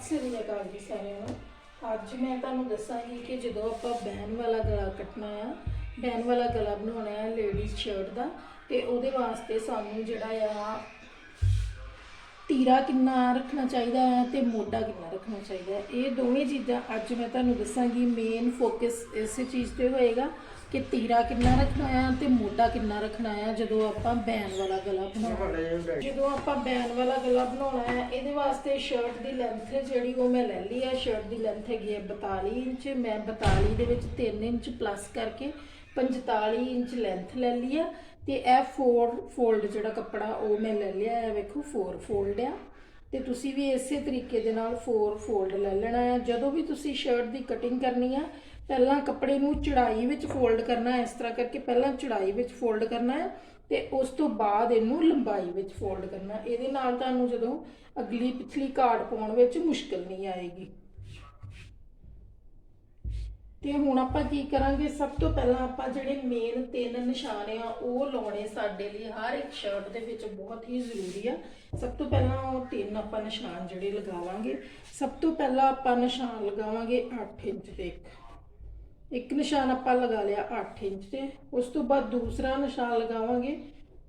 ਸਤਿ ਸ੍ਰੀ ਅਕਾਲ ਜੀ ਸਾਰਿਆਂ ਨੂੰ ਅੱਜ ਮੈਂ ਤੁਹਾਨੂੰ ਦੱਸਾਂਗੀ ਕਿ ਜਦੋਂ ਆਪਾਂ ਬੈਨ ਵਾਲਾ ਗਲਾ ਕੱਟਣਾ ਆ, ਬੈਨ ਵਾਲਾ ਗਲਾ ਬਣਾਉਣਾ ਹੈ ਲੇਡੀਜ਼ ਸ਼ਰਟ ਦਾ, ਤੇ ਉਹਦੇ ਵਾਸਤੇ ਸਾਨੂੰ ਜਿਹੜਾ ਆ ਤੀਰਾ ਕਿੰਨਾ ਰੱਖਣਾ ਚਾਹੀਦਾ ਹੈ ਤੇ ਮੋਢਾ ਕਿੰਨਾ ਰੱਖਣਾ ਚਾਹੀਦਾ ਹੈ। ਇਹ ਦੋਵੇਂ ਚੀਜ਼ਾਂ ਅੱਜ ਮੈਂ ਤੁਹਾਨੂੰ ਦੱਸਾਂਗੀ। ਮੇਨ ਫੋਕਸ ਇਸੇ ਚੀਜ਼ ਤੇ ਹੋਏਗਾ ਕਿ ਤੀਰਾ ਕਿੰਨਾ ਰੱਖਣਾ ਹੈ ਤੇ ਮੋਢਾ ਕਿੰਨਾ ਰੱਖਣਾ ਹੈ ਜਦੋਂ ਆਪਾਂ ਬੈਨ ਵਾਲਾ ਗਲਾ ਬਣਾਉਣਾ ਜਦੋਂ ਆਪਾਂ ਬੈਨ ਵਾਲਾ ਗਲਾ ਬਣਾਉਣਾ ਹੈ, ਇਹਦੇ ਵਾਸਤੇ ਸ਼ਰਟ ਦੀ ਲੈਂਥ ਜਿਹੜੀ ਉਹ ਮੈਂ ਲੈ ਲਈ ਹੈ। ਸ਼ਰਟ ਦੀ ਲੈਂਥ ਹੈਗੀ ਹੈ 42 ਇੰਚ। ਮੈਂ 42 ਦੇ ਵਿੱਚ 3 ਇੰਚ ਪਲੱਸ ਕਰਕੇ 45 ਇੰਚ ਲੈਂਥ ਲੈ ਲਈ ਆ ਤੇ ਇਹ 4 ਫੋਲਡ ਜਿਹੜਾ ਕੱਪੜਾ ਉਹ ਮੈਂ ਲੈ ਲਿਆ ਹੈ ਵੇਖੋ 4 ਫੋਲਡ ਆ। ਤੇ ਤੁਸੀਂ ਵੀ ਇਸੇ ਤਰੀਕੇ ਦੇ ਨਾਲ 4 ਫੋਲਡ ਲੈ ਲੈਣਾ ਹੈ ਜਦੋਂ ਵੀ ਤੁਸੀਂ ਸ਼ਰਟ ਦੀ ਕਟਿੰਗ ਕਰਨੀ ਆ, ਪਹਿਲਾਂ ਕੱਪੜੇ ਨੂੰ ਚੜਾਈ ਵਿੱਚ ਫੋਲਡ ਕਰਨਾ, ਇਸ ਤਰ੍ਹਾਂ ਕਰਕੇ ਪਹਿਲਾਂ ਚੜਾਈ ਵਿੱਚ ਫੋਲਡ ਕਰਨਾ ਹੈ ਤੇ ਉਸ ਤੋਂ ਬਾਅਦ ਇਹਨੂੰ ਲੰਬਾਈ ਵਿੱਚ ਫੋਲਡ ਕਰਨਾ। ਇਹਦੇ ਨਾਲ ਤੁਹਾਨੂੰ ਜਦੋਂ ਅਗਲੀ ਪਿਛਲੀ ਕਾਰਡ ਪਾਉਣ ਵਿੱਚ ਮੁਸ਼ਕਲ ਨਹੀਂ ਆਏਗੀ। ਤੇ ਹੁਣ ਆਪਾਂ ਕੀ ਕਰਾਂਗੇ? ਸਭ ਤੋਂ ਪਹਿਲਾਂ ਆਪਾਂ ਜਿਹੜੇ ਮੇਨ ਤਿੰਨ ਨਿਸ਼ਾਨ ਆ, ਉਹ ਲਾਉਣੇ ਸਾਡੇ ਲਈ। ਹਰ ਇੱਕ ਸ਼ਰਟ ਦੇ ਵਿੱਚ ਬਹੁਤ ਹੀ ਜ਼ਰੂਰੀ ਆ। ਸਭ ਤੋਂ ਪਹਿਲਾਂ ਉਹ ਤਿੰਨ ਆਪਾਂ ਨਿਸ਼ਾਨ ਜਿਹੜੇ ਲਗਾਵਾਂਗੇ ਸਭ ਤੋਂ ਪਹਿਲਾਂ ਆਪਾਂ ਨਿਸ਼ਾਨ ਲਗਾਵਾਂਗੇ 8 ਇੰਚ ਦੇ ਇੱਕ। ਇੱਕ ਨਿਸ਼ਾਨ ਆਪਾਂ ਲਗਾ ਲਿਆ 8 ਇੰਚ ਤੇ। ਉਸ ਤੋਂ ਬਾਅਦ ਦੂਸਰਾ ਨਿਸ਼ਾਨ ਲਗਾਵਾਂਗੇ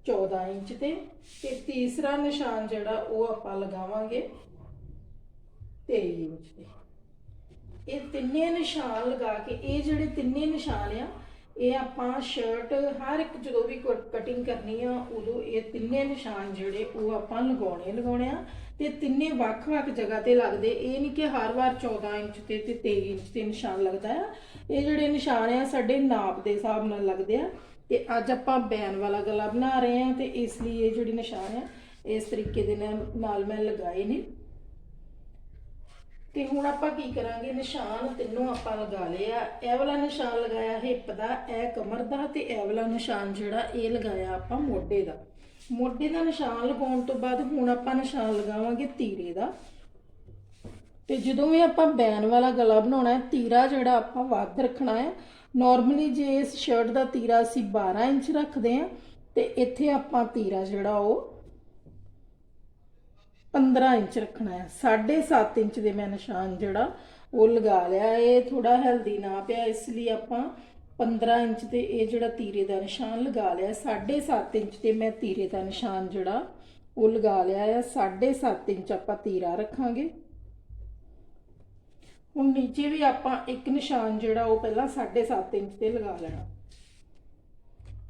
14 ਇੰਚ ਤੇ। ਤੇ ਤੀਸਰਾ ਨਿਸ਼ਾਨ ਜਿਹੜਾ ਉਹ ਆਪਾਂ ਲਗਾਵਾਂਗੇ 23 ਇੰਚ ਤੇ। ਇਹ ਤਿੰਨੇ ਨਿਸ਼ਾਨ ਲਗਾ ਕੇ, ਇਹ ਜਿਹੜੇ ਤਿੰਨੇ ਨਿਸ਼ਾਨ ਆ, ਇਹ ਆਪਾਂ ਸ਼ਰਟ ਹਰ ਇੱਕ ਜਦੋਂ ਵੀ ਕਟਿੰਗ ਕਰਨੀ ਆ, ਉਦੋਂ ਇਹ ਤਿੰਨੇ ਨਿਸ਼ਾਨ ਜਿਹੜੇ ਉਹ ਆਪਾਂ ਲਗਾਉਣੇ ਲਗਾਉਣੇ ਆ ਤੇ ਤਿੰਨੇ ਵੱਖ-ਵੱਖ ਜਗ੍ਹਾ ਤੇ ਲੱਗਦੇ। ਇਹ ਨਹੀਂ ਕਿ ਹਰ ਵਾਰ 14 ਇੰਚ ਤੇ ਤੇ 23 ਇੰਚ ਤੇ ਨਿਸ਼ਾਨ ਲੱਗਦਾ ਆ। ਇਹ ਜਿਹੜੇ ਨਿਸ਼ਾਨ ਆ, ਸਾਡੇ ਨਾਪ ਦੇ ਹਿਸਾਬ ਨਾਲ ਲੱਗਦੇ ਆ ਤੇ ਅੱਜ ਆਪਾਂ ਬੈਨ ਵਾਲਾ ਗਲਾ ਬਣਾ ਰਹੇ ਆ ਤੇ ਇਸ ਲਈ ਇਹ ਜਿਹੜੇ ਨਿਸ਼ਾਨ ਆ, ਇਸ ਤਰੀਕੇ ਦੇ ਨਾਲ ਨਾਲ ਮੈਂ ਲਗਾਏ ਨੇ। ਤੇ ਹੁਣ ਆਪਾਂ ਕੀ ਕਰਾਂਗੇ? ਨਿਸ਼ਾਨ ਤਿੰਨੋਂ ਆਪਾਂ ਲਗਾ ਲਏ ਆ। ਇਹ ਵਾਲਾ ਨਿਸ਼ਾਨ ਲਗਾਇਆ ਹਿੱਪ ਦਾ, ਇਹ ਕਮਰ ਦਾ ਤੇ ਇਹ ਵਾਲਾ ਨਿਸ਼ਾਨ ਜਿਹੜਾ ਇਹ ਲਗਾਇਆ ਆਪਾਂ ਮੋਢੇ ਦਾ। ਮੋਢੇ ਦਾ ਨਿਸ਼ਾਨ ਲਗਾਉਣ ਤੋਂ ਬਾਅਦ ਹੁਣ ਆਪਾਂ ਨਿਸ਼ਾਨ ਲਗਾਵਾਂਗੇ ਤੀਰੇ ਦਾ। ਤੇ ਜਦੋਂ ਵੀ ਆਪਾਂ ਬੈਨ ਵਾਲਾ ਗਲਾ ਬਣਾਉਣਾ ਹੈ, ਤੀਰਾ ਜਿਹੜਾ ਆਪਾਂ ਵੱਧ ਰੱਖਣਾ ਹੈ ਨਾਰਮਲੀ ਜੇ ਇਸ ਸ਼ਰਟ ਦਾ ਤੀਰਾ ਅਸੀਂ 12 ਇੰਚ ਰੱਖਦੇ ਆ ਤੇ ਇੱਥੇ ਆਪਾਂ ਤੀਰਾ ਜਿਹੜਾ ਉਹ 15 ਇੰਚ ਰੱਖਣਾ ਹੈ। 7.5 ਇੰਚ ਦੇ ਮੈਂ ਨਿਸ਼ਾਨ ਜਿਹੜਾ, ਉਹ ਲਗਾ ਲਿਆ। ਇਹ ਥੋੜਾ ਹੈਲਦੀ ਨਾ ਪਿਆ, ਇਸ ਲਈ ਆਪਾਂ 15 ਇੰਚ ਤੇ ਇਹ ਜਿਹੜਾ ਤੀਰੇ ਦਾ ਨਿਸ਼ਾਨ ਲਗਾ ਲਿਆ। 7.5 ਇੰਚ ਤੇ ਮੈਂ ਤੀਰੇ ਦਾ ਨਿਸ਼ਾਨ ਜਿਹੜਾ, ਉਹ ਲਗਾ ਲਿਆ ਹੈ। 7.5 ਇੰਚ ਆਪਾਂ ਤੀਰਾ ਰੱਖਾਂਗੇ। ਹੁਣ ਨੀਚੇ ਵੀ ਆਪਾਂ ਇੱਕ ਨਿਸ਼ਾਨ ਜਿਹੜਾ, ਉਹ ਪਹਿਲਾਂ 7.5 ਇੰਚ ਤੇ ਲਗਾ ਲੈਣਾ।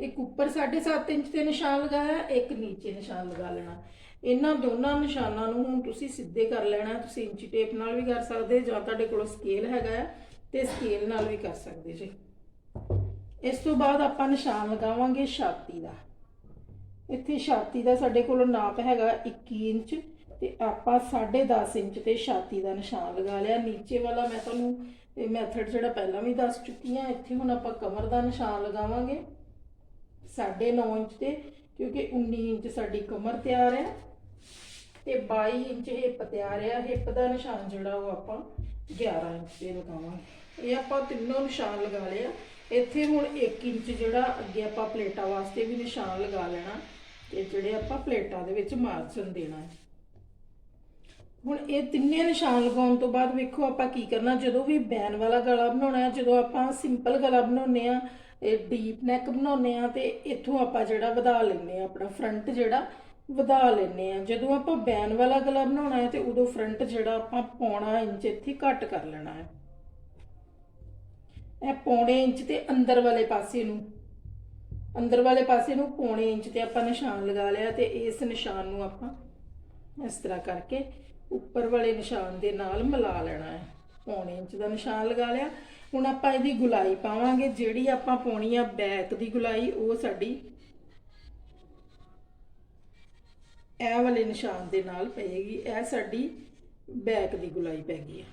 ਇੱਕ ਉੱਪਰ 7.5 ਇੰਚ ਤੇ ਨਿਸ਼ਾਨ ਲਗਾਇਆ, ਇੱਕ ਨੀਚੇ ਨਿਸ਼ਾਨ ਲਗਾ ਲੈਣਾ। ਇਹਨਾਂ ਦੋਨਾਂ ਨਿਸ਼ਾਨਾਂ ਨੂੰ ਹੁਣ ਤੁਸੀਂ ਸਿੱਧੇ ਕਰ ਲੈਣਾ, ਤੁਸੀਂ ਇੰਚੀ ਟੇਪ ਨਾਲ ਵੀ ਕਰ ਸਕਦੇ ਜਾਂ ਤੁਹਾਡੇ ਕੋਲ ਸਕੇਲ ਹੈਗਾ ਹੈ ਤੇ ਸਕੇਲ ਨਾਲ ਵੀ ਕਰ ਸਕਦੇ ਜੀ। ਇਸ ਤੋਂ ਬਾਅਦ ਆਪਾਂ ਨਿਸ਼ਾਨ ਲਗਾਵਾਂਗੇ ਛਾਤੀ ਦਾ। ਇੱਥੇ ਛਾਤੀ ਦਾ ਸਾਡੇ ਕੋਲ ਨਾਪ ਹੈਗਾ 21 ਇੰਚ, ਤੇ ਆਪਾਂ 10.5 ਇੰਚ ਤੇ ਛਾਤੀ ਦਾ ਨਿਸ਼ਾਨ ਲਗਾ ਲਿਆ। ਨੀਚੇ ਵਾਲਾ ਮੈਂ ਤੁਹਾਨੂੰ ਇਹ ਮੈਥਡ ਜਿਹੜਾ ਪਹਿਲਾਂ ਵੀ ਦੱਸ ਚੁੱਕੀ ਆ ਇੱਥੇ ਹੁਣ ਆਪਾਂ ਕਮਰ ਦਾ ਨਿਸ਼ਾਨ ਲਗਾਵਾਂਗੇ। 9.5 ਇੰਚ ਤੇ ਕਿਉਂਕਿ 19 ਇੰਚ ਸਾਡੀ ਕਮਰ ਤਿਆਰ ਹੈ ਤੇ 22 ਇੰਚ ਹਿੱਪ ਤਿਆਰ ਹੈ। ਹਿੱਪ ਦਾ ਨਿਸ਼ਾਨ ਜਿਹੜਾ ਉਹ ਆਪਾਂ 11 ਇੰਚ ਤੇ ਲਗਾਵਾਂਗੇ। ਇਹ ਆਪਾਂ ਤਿੰਨੋਂ ਨਿਸ਼ਾਨ ਲਗਾ ਲਿਆ ਇੱਥੇ ਹੁਣ 1 ਇੰਚ ਜਿਹੜਾ ਅੱਗੇ ਆਪਾਂ ਪਲੇਟਾਂ ਵਾਸਤੇ ਵੀ ਨਿਸ਼ਾਨ ਲਗਾ ਲੈਣਾ ਤੇ ਜਿਹੜੇ ਆਪਾਂ ਪਲੇਟਾਂ ਦੇ ਵਿੱਚ ਮਾਰਜਨ ਦੇਣਾ ਹੈ। ਹੁਣ ਇਹ ਤਿੰਨੇ ਨਿਸ਼ਾਨ ਲਗਾਉਣ ਤੋਂ ਬਾਅਦ ਵੇਖੋ ਆਪਾਂ ਕੀ ਕਰਨਾ। ਜਦੋਂ ਵੀ ਬੈਨ ਵਾਲਾ ਗਲਾ ਬਣਾਉਣਾ ਹੈ, ਜਦੋਂ ਆਪਾਂ ਸਿੰਪਲ ਗਲਾ ਬਣਾਉਨੇ ਆ ਇਹ ਡੀਪ ਨੈਕ ਬਣਾਉਨੇ ਆ ਤੇ ਇੱਥੋਂ ਆਪਾਂ ਜਿਹੜਾ ਵਧਾ ਲੈਨੇ ਆ ਆਪਣਾ ਫਰੰਟ ਜਿਹੜਾ ਵਧਾ ਲੈਨੇ ਆ ਜਦੋਂ ਆਪਾਂ ਬੈਨ ਵਾਲਾ ਗਲਾ ਬਣਾਉਣਾ ਹੈ ਤੇ ਉਦੋਂ ਫਰੰਟ ਜਿਹੜਾ ਆਪਾਂ ਪੌਣਾ ਇੰਚ ਇੱਥੇ ਘੱਟ ਕਰ ਲੈਣਾ ਹੈ। ਇਹ ਪੌਣੇ ਇੰਚ ਤੇ ਅੰਦਰ ਵਾਲੇ ਪਾਸੇ ਨੂੰ, ਅੰਦਰ ਵਾਲੇ ਪਾਸੇ ਨੂੰ ਪੌਣੇ ਇੰਚ ਤੇ ਆਪਾਂ ਨਿਸ਼ਾਨ ਲਗਾ ਲਿਆ ਤੇ ਇਸ ਨਿਸ਼ਾਨ ਨੂੰ ਆਪਾਂ ਇਸ ਤਰ੍ਹਾਂ ਕਰਕੇ ਉੱਪਰ ਵਾਲੇ ਨਿਸ਼ਾਨ ਦੇ ਨਾਲ ਮਿਲਾ ਲੈਣਾ ਹੈ। ਪੌਣੇ ਇੰਚ ਦਾ ਨਿਸ਼ਾਨ ਲਗਾ ਲਿਆ ਹੁਣ ਆਪਾਂ ਇਹਦੀ ਗੁਲਾਈ ਪਾਵਾਂਗੇ, ਜਿਹੜੀ ਆਪਾਂ ਪਾਉਣੀ ਆ ਬੈਕ ਦੀ ਗੁਲਾਈ, ਉਹ ਸਾਡੀ ਇਹ ਵਾਲੇ ਨਿਸ਼ਾਨ ਦੇ ਨਾਲ ਪਏਗੀ, ਇਹ ਸਾਡੀ ਬੈਕ ਦੀ ਗੁਲਾਈ ਪੈ ਗਈ ਆ।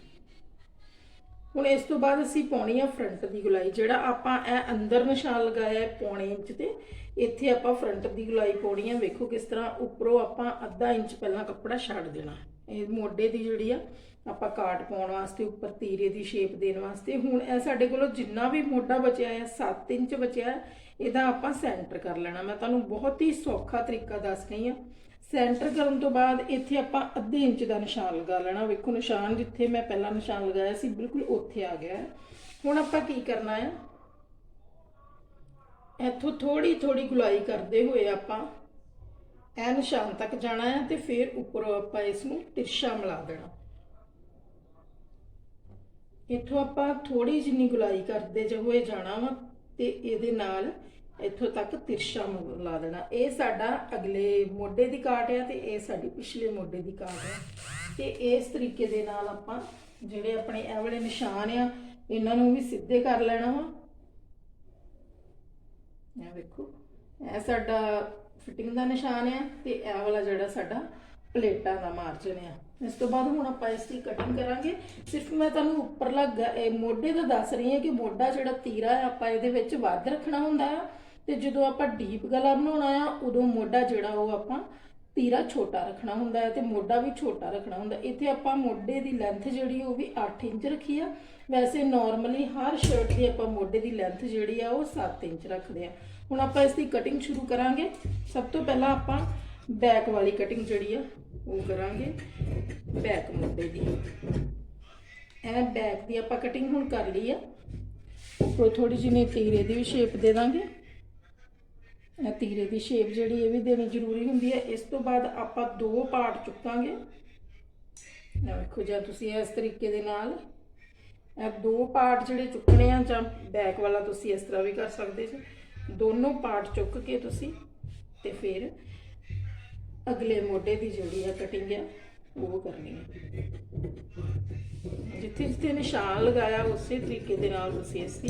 ਹੁਣ ਇਸ ਤੋਂ ਬਾਅਦ ਅਸੀਂ ਪਾਉਣੀ ਆ ਫਰੰਟ ਦੀ ਗੁਲਾਈ, ਜਿਹੜਾ ਆਪਾਂ ਇਹ ਅੰਦਰ ਨਿਸ਼ਾਨ ਲਗਾਇਆ ਹੈ ਪੌਣੇ ਇੰਚ ਤੇ, ਇੱਥੇ ਆਪਾਂ ਫਰੰਟ ਦੀ ਗੁਲਾਈ ਪਾਉਣੀ ਆ। ਵੇਖੋ ਕਿਸ ਤਰ੍ਹਾਂ ਉੱਪਰੋਂ ਆਪਾਂ ਅੱਧਾ ਇੰਚ ਪਹਿਲਾਂ ਕੱਪੜਾ ਛੱਡ ਦੇਣਾ। ਇਹ ਮੋਢੇ ਦੀ ਜਿਹੜੀ ਆ, ਆਪਾਂ ਕਾਟ ਪਾਉਣ ਵਾਸਤੇ, ਉੱਪਰ ਤੀਰੇ ਦੀ ਸ਼ੇਪ ਦੇਣ ਵਾਸਤੇ, ਹੁਣ ਇਹ ਸਾਡੇ ਕੋਲੋਂ ਜਿੰਨਾ ਵੀ ਮੋਢਾ ਬਚਿਆ ਹੈ 7 ਇੰਚ ਬਚਿਆ ਹੈ ਇਹਦਾ ਆਪਾਂ ਸੈਂਟਰ ਕਰ ਲੈਣਾ। ਮੈਂ ਤੁਹਾਨੂੰ ਬਹੁਤ ਹੀ ਸੌਖਾ ਤਰੀਕਾ ਦੱਸ ਰਹੀ ਹਾਂ ਸੈਂਟਰ ਕਰਨ ਤੋਂ ਬਾਅਦ ਇੱਥੇ ਆਪਾਂ ਅੱਧੇ ਇੰਚ ਦਾ ਨਿਸ਼ਾਨ ਲਗਾ ਲੈਣਾ। ਵੇਖੋ ਨਿਸ਼ਾਨ ਜਿੱਥੇ ਮੈਂ ਪਹਿਲਾਂ ਨਿਸ਼ਾਨ ਲਗਾਇਆ ਸੀ, ਬਿਲਕੁਲ ਉੱਥੇ ਆ ਗਿਆ ਹੈ। ਹੁਣ ਆਪਾਂ ਕੀ ਕਰਨਾ ਹੈ ਇੱਥੋਂ ਥੋੜੀ ਥੋੜੀ ਗੁਲਾਈ ਕਰਦੇ ਹੋਏ ਆਪਾਂ ਇਹ ਨਿਸ਼ਾਨ ਤੱਕ ਜਾਣਾ ਹੈ ਤੇ ਫਿਰ ਉੱਪਰੋਂ ਆਪਾਂ ਇਸ ਨੂੰ ਤਿਰਛਾ ਮਿਲਾ ਦੇਣਾ। ਇੱਥੋਂ ਆਪਾਂ ਥੋੜੀ ਜਿੰਨੀ ਗੁਲਾਈ ਕਰਦੇ ਹੋਏ ਜਾਣਾ ਵਾ ਤੇ ਇਹਦੇ ਨਾਲ ਇੱਥੋਂ ਤੱਕ ਤਿਰਛਾ ਮਿਲਾ ਦੇਣਾ। ਇਹ ਸਾਡਾ ਅਗਲੇ ਮੋਢੇ ਦੀ ਕਾਟ ਆ ਤੇ ਇਹ ਸਾਡੀ ਪਿਛਲੇ ਮੋਢੇ ਦੀ ਕਾਟ ਆ। ਤੇ ਇਸ ਤਰੀਕੇ ਦੇ ਨਾਲ ਆਪਾਂ ਜਿਹੜੇ ਆਪਣੇ ਇਹ ਵਾਲੇ ਨਿਸ਼ਾਨ ਆ, ਇਹਨਾਂ ਨੂੰ ਵੀ ਸਿੱਧੇ ਕਰ ਲੈਣਾ ਵਾ। ਇਹ ਵੇਖੋ, ਇਹ ਸਾਡਾ ਫਿਟਿੰਗ ਦਾ ਨਿਸ਼ਾਨ ਆ ਤੇ ਇਹ ਵਾਲਾ ਜਿਹੜਾ ਸਾਡਾ ਪਲੇਟਾਂ ਦਾ ਮਾਰਜਨ ਆ। ਇਸ ਤੋਂ ਬਾਅਦ ਹੁਣ ਆਪਾਂ ਇਸ ਦੀ ਕਟਿੰਗ ਕਰਾਂਗੇ। ਸਿਰਫ ਮੈਂ ਤੁਹਾਨੂੰ ਉੱਪਰਲਾ ਗ- ਇਹ ਮੋਢੇ ਦਾ ਦੱਸ ਰਹੀ ਹਾਂ ਕਿ ਮੋਢਾ ਜਿਹੜਾ ਤੀਰਾ ਆ, ਆਪਾਂ ਇਹਦੇ ਵਿੱਚ ਵੱਧ ਰੱਖਣਾ ਹੁੰਦਾ ਆ। ਤੇ ਜਦੋਂ ਆਪਾਂ ਡੀਪ ਗਲਾ ਬਣਾਉਣਾ ਆ, ਉਦੋਂ ਮੋਢਾ ਜਿਹੜਾ ਉਹ ਆਪਾਂ ਤੀਰਾ ਛੋਟਾ ਰੱਖਣਾ ਹੁੰਦਾ ਹੈ ਤੇ ਮੋਢਾ ਵੀ ਛੋਟਾ ਰੱਖਣਾ ਹੁੰਦਾ। ਇੱਥੇ ਆਪਾਂ ਮੋਢੇ ਦੀ ਲੈਂਥ ਜਿਹੜੀ ਉਹ ਵੀ 8 ਇੰਚ ਰੱਖੀ ਆ। ਵੈਸੇ ਨਾਰਮਲੀ ਹਰ ਸ਼ਰਟ ਦੀ ਆਪਾਂ ਮੋਢੇ ਦੀ ਲੈਂਥ ਜਿਹੜੀ ਆ, ਉਹ 7 ਇੰਚ ਰੱਖਦੇ ਆ। ਹੁਣ ਆਪਾਂ ਇਸ ਦੀ ਕਟਿੰਗ ਸ਼ੁਰੂ ਕਰਾਂਗੇ। ਸਭ ਤੋਂ ਪਹਿਲਾਂ ਆਪਾਂ ਬੈਕ ਵਾਲੀ ਕਟਿੰਗ ਜਿਹੜੀ ਆ, ਉਹ ਕਰਾਂਗੇ। ਬੈਕ ਮੋਢੇ ਦੀ। ਇਹ ਬੈਕ ਦੀ ਆਪਾਂ ਕਟਿੰਗ ਹੁਣ ਕਰ ਲਈ ਆ। ਉੱਪਰੋਂ ਥੋੜੀ ਜਿਹੀ ਤੀਰੇ ਦੀ ਵੀ ਸ਼ੇਪ ਦੇ ਦਾਂਗੇ। ਇਹ ਤੀਰੇ ਦੀ ਸ਼ੇਪ ਜਿਹੜੀ ਇਹ ਵੀ ਦੇਣੀ ਜ਼ਰੂਰੀ ਹੁੰਦੀ ਹੈ ਇਸ ਤੋਂ ਬਾਅਦ ਆਪਾਂ ਦੋ ਪਾਰਟ ਚੁੱਕਾਂਗੇ। ਨਾ ਵੇਖੋ ਜਾਂ ਤੁਸੀਂ ਇਸ ਤਰੀਕੇ ਦੇ ਨਾਲ ਇਹ ਦੋ ਪਾਰਟ ਜਿਹੜੇ ਚੁੱਕਣੇ ਆ ਜਾਂ ਬੈਕ ਵਾਲਾ ਤੁਸੀਂ ਇਸ ਤਰ੍ਹਾਂ ਵੀ ਕਰ ਸਕਦੇ ਜੀ। ਦੋਨੋਂ ਪਾਰਟ ਚੁੱਕ ਕੇ ਤੁਸੀਂ ਤੇ ਫਿਰ ਅਗਲੇ ਮੋਢੇ ਦੀ ਜਿਹੜੀ ਆ ਕਟਿੰਗ ਆ, ਉਹ ਕਰਨੀ ਹੈ ਜਿੱਥੇ ਜਿੱਥੇ ਨਿਸ਼ਾਨ ਲਗਾਇਆ, ਉਸੇ ਤਰੀਕੇ ਦੇ ਨਾਲ ਤੁਸੀਂ ਇਸ ਦੀ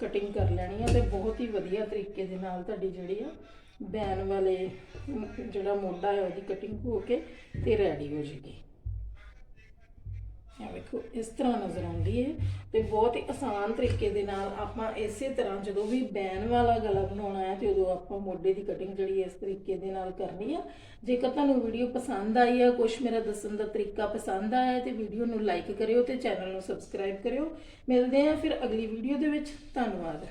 ਕਟਿੰਗ ਕਰ ਲੈਣੀ ਹੈ ਤੇ ਬਹੁਤ ਹੀ ਵਧੀਆ ਤਰੀਕੇ ਦੇ ਨਾਲ ਤੁਹਾਡੀ ਜਿਹੜੀ ਆ ਬੈਨ ਵਾਲੇ ਜਿਹੜਾ ਮੋਢਾ ਹੈ ਉਹਦੀ ਕਟਿੰਗ ਹੋ ਕੇ ਤੇ ਰੈਡੀ ਹੋ ਜੇਗੀ। ਇਹ ਵੇਖੋ, ਇਸ ਤਰ੍ਹਾਂ ਨਜ਼ਰ ਆਉਂਦੀ ਹੈ ਤੇ ਬਹੁਤ ਹੀ ਆਸਾਨ ਤਰੀਕੇ ਦੇ ਨਾਲ ਆਪਾਂ ਇਸੇ ਤਰ੍ਹਾਂ ਜਦੋਂ ਵੀ ਬੈਨ ਵਾਲਾ ਗਲਾ ਬਣਾਉਣਾ ਹੈ ਤੇ ਉਦੋਂ ਆਪਾਂ ਮੋਢੇ ਦੀ ਕਟਿੰਗ ਜਿਹੜੀ ਇਸ ਤਰੀਕੇ ਦੇ ਨਾਲ ਕਰਨੀ ਆ। ਜੇਕਰ ਤੁਹਾਨੂੰ ਵੀਡੀਓ ਪਸੰਦ ਆਈ ਆ ਕੁਝ ਮੇਰਾ ਦੱਸਣ ਦਾ ਤਰੀਕਾ ਪਸੰਦ ਆਇਆ ਹੈ ਤੇ ਵੀਡੀਓ ਨੂੰ ਲਾਈਕ ਕਰਿਓ ਤੇ ਚੈਨਲ ਨੂੰ ਸਬਸਕ੍ਰਾਈਬ ਕਰਿਓ। ਮਿਲਦੇ ਹਾਂ ਫਿਰ ਅਗਲੀ ਵੀਡੀਓ ਦੇ ਵਿੱਚ। ਧੰਨਵਾਦ।